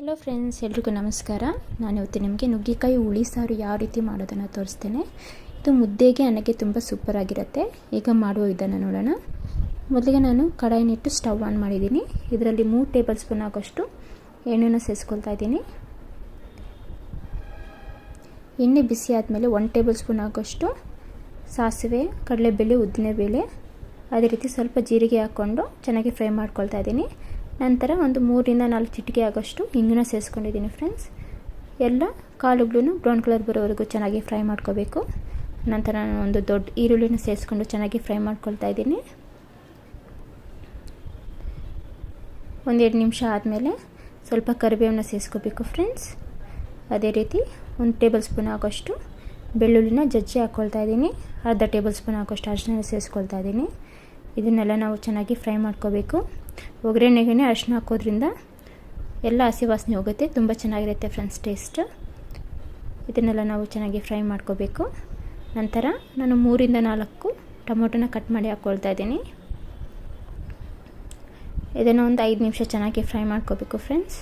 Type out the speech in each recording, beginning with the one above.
Hello friends, ಎಲ್ರಿಗೂ ನಮಸ್ಕಾರ. ನಾನು ಇವತ್ತು ನಿಮಗೆ ನುಗ್ಗೆಕಾಯಿ ಹುಳಿ ಸಾರು ಯಾವ ರೀತಿ ಮಾಡೋದನ್ನು ತೋರಿಸ್ತೇನೆ. ಇದು ಮುದ್ದೆಗೆ ಅನ್ನಕ್ಕೆ ತುಂಬ ಸೂಪರ್ ಆಗಿರುತ್ತೆ. ಈಗ ಮಾಡುವ ವಿಧಾನ ನೋಡೋಣ. ಮೊದಲಿಗೆ ನಾನು ಕಡಾಯಿನಿಟ್ಟು ಸ್ಟವ್ ಆನ್ ಮಾಡಿದ್ದೀನಿ. ಇದರಲ್ಲಿ ಮೂರು ಟೇಬಲ್ ಸ್ಪೂನ್ ಆಗೋಷ್ಟು ಎಣ್ಣೆನ ಸೇರಿಸ್ಕೊಳ್ತಾ ಇದ್ದೀನಿ. ಎಣ್ಣೆ ಬಿಸಿ ಆದಮೇಲೆ ಒನ್ ಟೇಬಲ್ ಸ್ಪೂನ್ ಆಗೋಷ್ಟು ಸಾಸಿವೆ, ಕಡಲೆಬೇಳೆ, ಉದ್ದಿನಬೇಳೆ. ಅದೇ ರೀತಿ ಸ್ವಲ್ಪ ಜೀರಿಗೆ ಹಾಕ್ಕೊಂಡು ಚೆನ್ನಾಗಿ ಫ್ರೈ ಮಾಡ್ಕೊಳ್ತಾ ಇದ್ದೀನಿ. ನಂತರ ಒಂದು ಮೂರಿಂದ ನಾಲ್ಕು ಚಿಟಿಕೆ ಆಗೋಷ್ಟು ಹಿಂಗನ್ನ ಸೇರಿಸ್ಕೊಂಡಿದ್ದೀನಿ ಫ್ರೆಂಡ್ಸ್. ಎಲ್ಲ ಕಾಳುಗಳು ಬ್ರೌನ್ ಕಲರ್ ಬರೋವರೆಗೂ ಚೆನ್ನಾಗಿ ಫ್ರೈ ಮಾಡ್ಕೋಬೇಕು. ನಂತರ ನಾನು ಒಂದು ದೊಡ್ಡ ಈರುಳ್ಳಿನ ಸೇರಿಸ್ಕೊಂಡು ಚೆನ್ನಾಗಿ ಫ್ರೈ ಮಾಡ್ಕೊಳ್ತಾ ಇದ್ದೀನಿ. ಒಂದೆರಡು ನಿಮಿಷ ಆದಮೇಲೆ ಸ್ವಲ್ಪ ಕರಿಬೇವನ್ನ ಸೇರಿಸ್ಕೋಬೇಕು ಫ್ರೆಂಡ್ಸ್. ಅದೇ ರೀತಿ ಒಂದು ಟೇಬಲ್ ಸ್ಪೂನ್ ಆಗೋಷ್ಟು ಬೆಳ್ಳುಳ್ಳಿನ ಜಜ್ಜಿ ಹಾಕ್ಕೊಳ್ತಾ ಇದ್ದೀನಿ. ಅರ್ಧ ಟೇಬಲ್ ಸ್ಪೂನ್ ಆಗೋಷ್ಟು ಅರಿಶಿನ ಸೇರಿಸ್ಕೊಳ್ತಾ ಇದ್ದೀನಿ. ಇದನ್ನೆಲ್ಲ ನಾವು ಚೆನ್ನಾಗಿ ಫ್ರೈ ಮಾಡ್ಕೋಬೇಕು. ಒಗ್ಗರಣೆಗೆ ಅರಿಶಿನ ಹಾಕೋದ್ರಿಂದ ಎಲ್ಲ ಹಸಿ ವಾಸನೆ ಹೋಗುತ್ತೆ. ತುಂಬ ಚೆನ್ನಾಗಿರುತ್ತೆ ಫ್ರೆಂಡ್ಸ್ ಟೇಸ್ಟ್. ಇದನ್ನೆಲ್ಲ ನಾವು ಚೆನ್ನಾಗಿ ಫ್ರೈ ಮಾಡ್ಕೋಬೇಕು. ನಂತರ ನಾನು ಮೂರಿಂದ ನಾಲ್ಕು ಟೊಮೊಟೊನ ಕಟ್ ಮಾಡಿ ಹಾಕ್ಕೊಳ್ತಾ ಇದ್ದೀನಿ. ಇದನ್ನು ಒಂದು ಐದು ನಿಮಿಷ ಚೆನ್ನಾಗಿ ಫ್ರೈ ಮಾಡ್ಕೋಬೇಕು ಫ್ರೆಂಡ್ಸ್.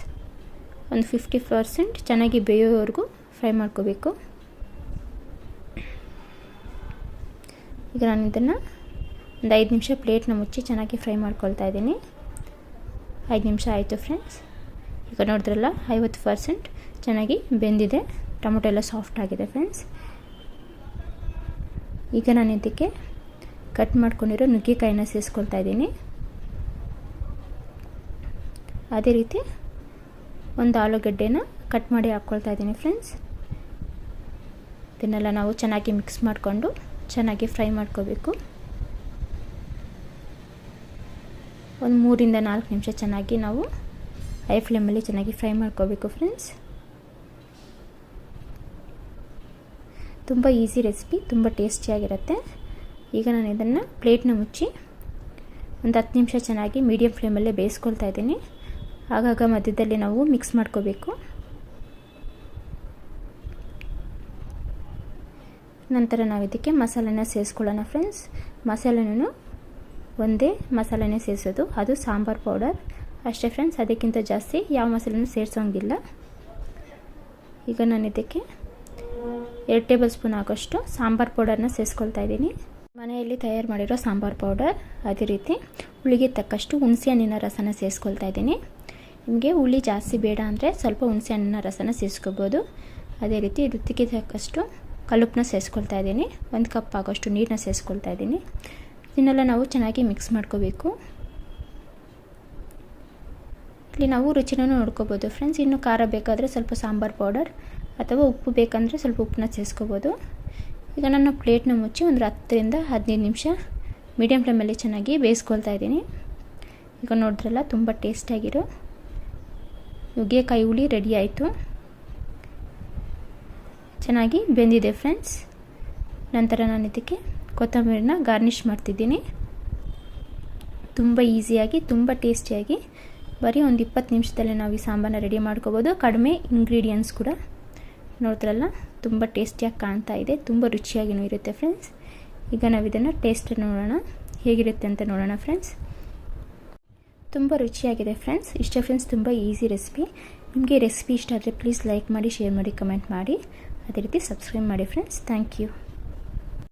ಒಂದು ಫಿಫ್ಟಿ ಪರ್ಸೆಂಟ್ ಚೆನ್ನಾಗಿ ಬೇಯೋವರೆಗೂ ಫ್ರೈ ಮಾಡ್ಕೋಬೇಕು. ಈಗ ನಾನು ಇದನ್ನು ಒಂದು ಐದು ನಿಮಿಷ ಪ್ಲೇಟ್ನ ಮುಚ್ಚಿ ಚೆನ್ನಾಗಿ ಫ್ರೈ ಮಾಡ್ಕೊಳ್ತಾ ಇದ್ದೀನಿ. ಐದು ನಿಮಿಷ ಆಯಿತು ಫ್ರೆಂಡ್ಸ್. ಈಗ ನೋಡಿದ್ರಲ್ಲ, ಐವತ್ತು ಪರ್ಸೆಂಟ್ ಚೆನ್ನಾಗಿ ಬೆಂದಿದೆ. ಟೊಮೊಟೊ ಎಲ್ಲ ಸಾಫ್ಟ್ ಆಗಿದೆ ಫ್ರೆಂಡ್ಸ್. ಈಗ ನಾನು ಇದಕ್ಕೆ ಕಟ್ ಮಾಡ್ಕೊಂಡಿರೋ ನುಗ್ಗೆಕಾಯಿನ ಸೇರಿಸ್ಕೊಳ್ತಾ ಇದ್ದೀನಿ. ಅದೇ ರೀತಿ ಒಂದು ಆಲೂಗಡ್ಡೆನ ಕಟ್ ಮಾಡಿ ಹಾಕ್ಕೊಳ್ತಾ ಇದ್ದೀನಿ ಫ್ರೆಂಡ್ಸ್. ಇದನ್ನೆಲ್ಲ ನಾವು ಚೆನ್ನಾಗಿ ಮಿಕ್ಸ್ ಮಾಡಿಕೊಂಡು ಚೆನ್ನಾಗಿ ಫ್ರೈ ಮಾಡ್ಕೋಬೇಕು. ಒಂದು ಮೂರಿಂದ ನಾಲ್ಕು ನಿಮಿಷ ಚೆನ್ನಾಗಿ ನಾವು ಹೈ ಫ್ಲೇಮಲ್ಲಿ ಚೆನ್ನಾಗಿ ಫ್ರೈ ಮಾಡ್ಕೋಬೇಕು ಫ್ರೆಂಡ್ಸ್ ತುಂಬ ಈಸಿ ರೆಸಿಪಿ ತುಂಬ ಟೇಸ್ಟಿಯಾಗಿರುತ್ತೆ ಈಗ ನಾನು ಇದನ್ನು ಪ್ಲೇಟ್ನ ಮುಚ್ಚಿ ಒಂದು ಹತ್ತು ನಿಮಿಷ ಚೆನ್ನಾಗಿ ಮೀಡಿಯಮ್ ಫ್ಲೇಮಲ್ಲೇ ಬೇಯಿಸ್ಕೊಳ್ತಾ ಇದ್ದೀನಿ. ಆಗಾಗ ಮಧ್ಯದಲ್ಲಿ ನಾವು ಮಿಕ್ಸ್ ಮಾಡ್ಕೋಬೇಕು. ನಂತರ ನಾವು ಇದಕ್ಕೆ ಮಸಾಲೆನ ಸೇರಿಸ್ಕೊಳ್ಳೋಣ ಫ್ರೆಂಡ್ಸ್ ಮಸಾಲೆನೂ ಒಂದೇ ಮಸಾಲೆನೇ ಸೇರಿಸೋದು. ಅದು ಸಾಂಬಾರು ಪೌಡರ್. ಅಷ್ಟೇ ಫ್ರೆಂಡ್ಸ್ ಅದಕ್ಕಿಂತ ಜಾಸ್ತಿ ಯಾವ ಮಸಾಲೆನೂ ಸೇರಿಸೋಂಗಿಲ್ಲ. ಈಗ ನಾನು ಇದಕ್ಕೆ ಎರಡು ಟೇಬಲ್ ಸ್ಪೂನ್ ಆಗೋಷ್ಟು ಸಾಂಬಾರು ಪೌಡರ್ನ ಸೇರಿಸ್ಕೊಳ್ತಾ ಇದ್ದೀನಿ. ಮನೆಯಲ್ಲಿ ತಯಾರು ಮಾಡಿರೋ ಸಾಂಬಾರು ಪೌಡರ್, ಅದೇ ರೀತಿ ಹುಳಿಗೆ ತಕ್ಕಷ್ಟು ಹುಣಸೆ ಹಣ್ಣಿನ ರಸನ ಸೇರಿಸ್ಕೊಳ್ತಾ ಇದ್ದೀನಿ. ನಿಮಗೆ ಹುಳಿ ಜಾಸ್ತಿ ಬೇಡ ಅಂದರೆ ಸ್ವಲ್ಪ ಹುಣಸೆ ಹಣ್ಣಿನ ರಸನ ಸೇರಿಸ್ಕೋಬೋದು. ಅದೇ ರೀತಿ ರುಚಿಗೆ ತಕ್ಕಷ್ಟು ಕಲುಪನ್ನ ಸೇರಿಸ್ಕೊಳ್ತಾ ಇದ್ದೀನಿ. ಒಂದು ಕಪ್ ಆಗೋಷ್ಟು ನೀರನ್ನ ಸೇರಿಸ್ಕೊಳ್ತಾ ಇದ್ದೀನಿ. ಇದನ್ನೆಲ್ಲ ನಾವು ಚೆನ್ನಾಗಿ ಮಿಕ್ಸ್ ಮಾಡ್ಕೋಬೇಕು. ಇಲ್ಲಿ ನಾವು ರುಚಿನೂ ನೋಡ್ಕೋಬೋದು. ಫ್ರೆಂಡ್ಸ್ ಇನ್ನು ಖಾರ ಬೇಕಾದರೆ ಸ್ವಲ್ಪ ಸಾಂಬಾರು ಪೌಡರ್ ಅಥವಾ ಉಪ್ಪು ಬೇಕಂದರೆ ಸ್ವಲ್ಪ ಉಪ್ಪನ್ನ ಸೇರಿಸ್ಕೋಬೋದು ಈಗ ನಾನು ಪ್ಲೇಟ್ನ ಮುಚ್ಚಿ ಒಂದು ಹತ್ತರಿಂದ ಹದಿನೈದು ನಿಮಿಷ ಮೀಡಿಯಮ್ ಫ್ಲೇಮಲ್ಲಿ ಚೆನ್ನಾಗಿ ಬೇಯಿಸ್ಕೊಳ್ತಾ ಇದ್ದೀನಿ. ಈಗ ನೋಡಿದ್ರಲ್ಲ, ತುಂಬ ಟೇಸ್ಟಾಗಿರೋ ನುಗ್ಗೆಕಾಯಿ ಹುಳಿ ರೆಡಿ ಆಯಿತು. ಚೆನ್ನಾಗಿ ಬೆಂದಿದೆ ಫ್ರೆಂಡ್ಸ್ ನಂತರ ನಾನು ಇದಕ್ಕೆ ಕೊತ್ತಂಬರಿನ ಗಾರ್ನಿಷ್ ಮಾಡ್ತಿದ್ದೀನಿ. ತುಂಬ ಈಸಿಯಾಗಿ, ತುಂಬ ಟೇಸ್ಟಿಯಾಗಿ. ಬರೀ ಒಂದು ಇಪ್ಪತ್ತು ನಿಮಿಷದಲ್ಲೇ ನಾವು ಈ ಸಾಂಬಾರನ್ನ ರೆಡಿ ಮಾಡ್ಕೋಬೋದು. ಕಡಿಮೆ ಇಂಗ್ರೀಡಿಯೆಂಟ್ಸ್ ಕೂಡ. ನೋಡ್ತಾರಲ್ಲ, ತುಂಬ ಟೇಸ್ಟಿಯಾಗಿ ಕಾಣ್ತಾ ಇದೆ. ತುಂಬ ರುಚಿಯಾಗಿಯೂ ಇರುತ್ತೆ ಫ್ರೆಂಡ್ಸ್ ಈಗ ನಾವು ಇದನ್ನು ಟೇಸ್ಟ್ ನೋಡೋಣ. ಹೇಗಿರುತ್ತೆ ಅಂತ ನೋಡೋಣ ಫ್ರೆಂಡ್ಸ್ ತುಂಬ ರುಚಿಯಾಗಿದೆ ಫ್ರೆಂಡ್ಸ್ ಇಷ್ಟ ಫ್ರೆಂಡ್ಸ್ ತುಂಬ ಈಸಿ ರೆಸಿಪಿ ನಿಮಗೆ ರೆಸಿಪಿ ಇಷ್ಟ ಆದರೆ ಪ್ಲೀಸ್ ಲೈಕ್ ಮಾಡಿ ಶೇರ್ ಮಾಡಿ ಕಮೆಂಟ್ ಮಾಡಿ. ಅದೇ ರೀತಿ ಸಬ್ಸ್ಕ್ರೈಬ್ ಮಾಡಿ ಫ್ರೆಂಡ್ಸ್ ಥ್ಯಾಂಕ್ ಯು